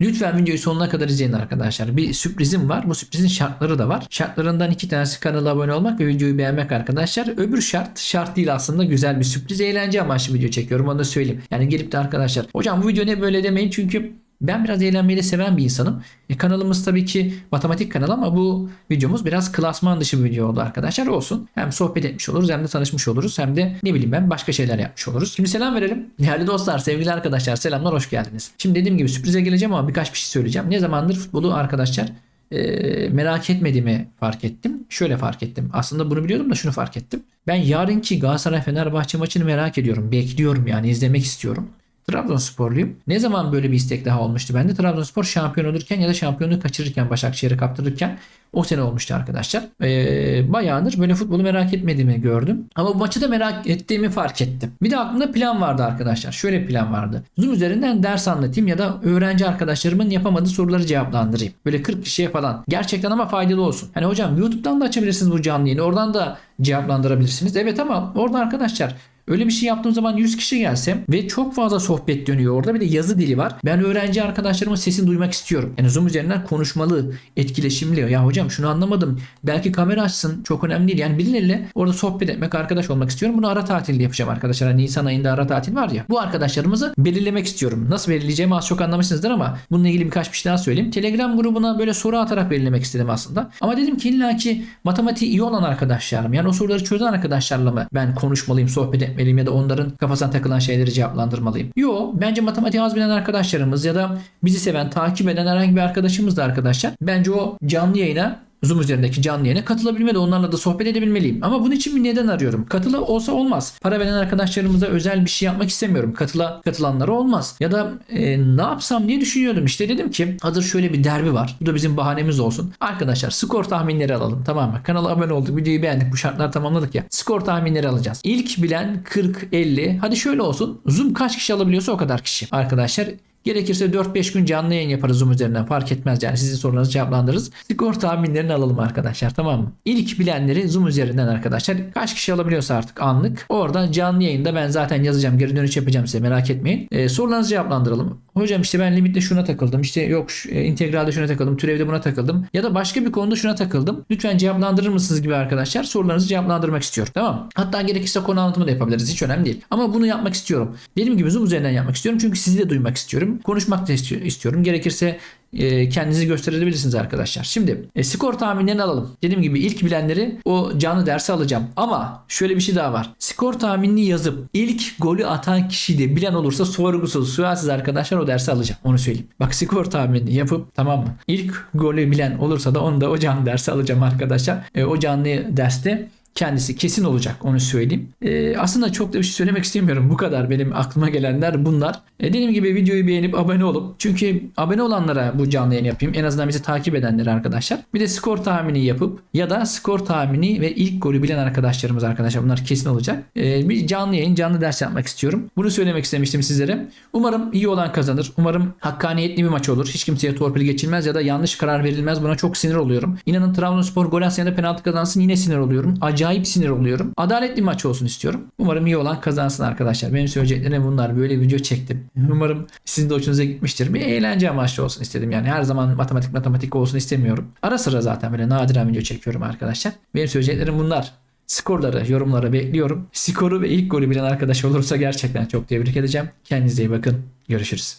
Lütfen videoyu sonuna kadar izleyin arkadaşlar. Bir sürprizim var. Bu sürprizin şartları da var. Şartlarından iki tanesi kanala abone olmak ve videoyu beğenmek arkadaşlar. Öbür şart şart değil aslında güzel bir sürpriz. Eğlence amaçlı video çekiyorum onu da söyleyeyim. Yani gelip de arkadaşlar hocam bu video ne böyle demeyin çünkü ben biraz eğlenmeyi de seven bir insanım. E, kanalımız tabii ki matematik kanal ama bu videomuz biraz klasman dışı bir video oldu arkadaşlar. Olsun. Hem sohbet etmiş oluruz hem de tanışmış oluruz hem de ne bileyim ben başka şeyler yapmış oluruz. Şimdi selam verelim. Değerli dostlar, sevgili arkadaşlar selamlar hoş geldiniz. Şimdi dediğim gibi sürprize geleceğim ama birkaç bir şey söyleyeceğim. Ne zamandır futbolu arkadaşlar e, merak etmediğimi fark ettim. Şöyle fark ettim. Aslında bunu biliyordum da şunu fark ettim. Ben yarınki Galatasaray Fenerbahçe maçını merak ediyorum. Bekliyorum yani izlemek istiyorum. Trabzonsporluyum. Ne zaman böyle bir istek daha olmuştu bende? Trabzonspor şampiyon olurken ya da şampiyonluğu kaçırırken Başakşehir'i kaptırırken o sene olmuştu arkadaşlar. Ee, bayağıdır böyle futbolu merak etmediğimi gördüm. Ama bu maçı da merak ettiğimi fark ettim. Bir de aklımda plan vardı arkadaşlar. Şöyle plan vardı. Zoom üzerinden ders anlatayım ya da öğrenci arkadaşlarımın yapamadığı soruları cevaplandırayım. Böyle 40 kişiye falan. Gerçekten ama faydalı olsun. Hani hocam YouTube'dan da açabilirsiniz bu canlı yayını. Oradan da cevaplandırabilirsiniz. Evet ama orada arkadaşlar Öyle bir şey yaptığım zaman 100 kişi gelse ve çok fazla sohbet dönüyor orada bir de yazı dili var. Ben öğrenci arkadaşlarımın sesini duymak istiyorum. Yani Zoom üzerinden konuşmalı, etkileşimli. Ya hocam şunu anlamadım. Belki kamera açsın çok önemli değil. Yani birileriyle orada sohbet etmek, arkadaş olmak istiyorum. Bunu ara tatilde yapacağım arkadaşlar. Hani Nisan ayında ara tatil var ya. Bu arkadaşlarımızı belirlemek istiyorum. Nasıl belirleyeceğimi az çok anlamışsınızdır ama bununla ilgili birkaç bir şey daha söyleyeyim. Telegram grubuna böyle soru atarak belirlemek istedim aslında. Ama dedim ki illaki matematiği iyi olan arkadaşlarım yani o soruları çözen arkadaşlarla mı ben konuşmalıyım, sohbet etmeliyim ya da onların kafasına takılan şeyleri cevaplandırmalıyım. Yo bence matematik az bilen arkadaşlarımız ya da bizi seven, takip eden herhangi bir arkadaşımız da arkadaşlar bence o canlı yayına Zoom üzerindeki canlı yayına katılabilmeli. Onlarla da sohbet edebilmeliyim. Ama bunun için bir neden arıyorum. Katıla olsa olmaz. Para veren arkadaşlarımıza özel bir şey yapmak istemiyorum. Katıla katılanlara olmaz. Ya da e, ne yapsam diye düşünüyordum. İşte dedim ki hazır şöyle bir derbi var. Bu da bizim bahanemiz olsun. Arkadaşlar skor tahminleri alalım. Tamam mı? Kanala abone olduk. Videoyu beğendik. Bu şartlar tamamladık ya. Skor tahminleri alacağız. İlk bilen 40 50. Hadi şöyle olsun. Zoom kaç kişi alabiliyorsa o kadar kişi. Arkadaşlar Gerekirse 4-5 gün canlı yayın yaparız Zoom üzerinden fark etmez yani sizin sorularınızı cevaplandırırız. Skor tahminlerini alalım arkadaşlar tamam mı? İlk bilenleri Zoom üzerinden arkadaşlar kaç kişi alabiliyorsa artık anlık. Orada canlı yayında ben zaten yazacağım geri dönüş yapacağım size merak etmeyin. Ee, sorularınızı cevaplandıralım. Hocam işte ben limitte şuna takıldım. İşte yok e, integralde şuna takıldım. Türevde buna takıldım. Ya da başka bir konuda şuna takıldım. Lütfen cevaplandırır mısınız gibi arkadaşlar sorularınızı cevaplandırmak istiyorum. Tamam? Hatta gerekirse konu anlatımı da yapabiliriz. Hiç önemli değil. Ama bunu yapmak istiyorum. Dediğim gibi Zoom üzerinden yapmak istiyorum. Çünkü sizi de duymak istiyorum. Konuşmak da istiyor- istiyorum. Gerekirse e, kendinizi gösterebilirsiniz arkadaşlar. Şimdi e, skor tahminlerini alalım. Dediğim gibi ilk bilenleri o canlı dersi alacağım. Ama şöyle bir şey daha var. Skor tahminini yazıp ilk golü atan kişi de bilen olursa sorgusuz sualsiz arkadaşlar o dersi alacağım. Onu söyleyeyim. Bak skor tahminini yapıp tamam mı? İlk golü bilen olursa da onu da o canlı dersi alacağım arkadaşlar. E, o canlı derste kendisi kesin olacak onu söyleyeyim. Ee, aslında çok da bir şey söylemek istemiyorum. Bu kadar benim aklıma gelenler bunlar. Ee, dediğim gibi videoyu beğenip abone olup çünkü abone olanlara bu canlı yayın yapayım. En azından bizi takip edenlere arkadaşlar. Bir de skor tahmini yapıp ya da skor tahmini ve ilk golü bilen arkadaşlarımız arkadaşlar bunlar kesin olacak. Ee, bir canlı yayın canlı ders yapmak istiyorum. Bunu söylemek istemiştim sizlere. Umarım iyi olan kazanır. Umarım hakkaniyetli bir maç olur. Hiç kimseye torpil geçilmez ya da yanlış karar verilmez. Buna çok sinir oluyorum. İnanın Trabzonspor gol atsa ya da penaltı kazansın yine sinir oluyorum. Acayip sinir oluyorum. Adaletli maç olsun istiyorum. Umarım iyi olan kazansın arkadaşlar. Benim söyleyeceklerim bunlar. Böyle video çektim. Umarım sizin de hoşunuza gitmiştir. Bir eğlence amaçlı olsun istedim. Yani her zaman matematik matematik olsun istemiyorum. Ara sıra zaten böyle nadiren video çekiyorum arkadaşlar. Benim söyleyeceklerim bunlar. Skorları, yorumları bekliyorum. Skoru ve ilk golü bilen arkadaş olursa gerçekten çok tebrik edeceğim. Kendinize iyi bakın. Görüşürüz.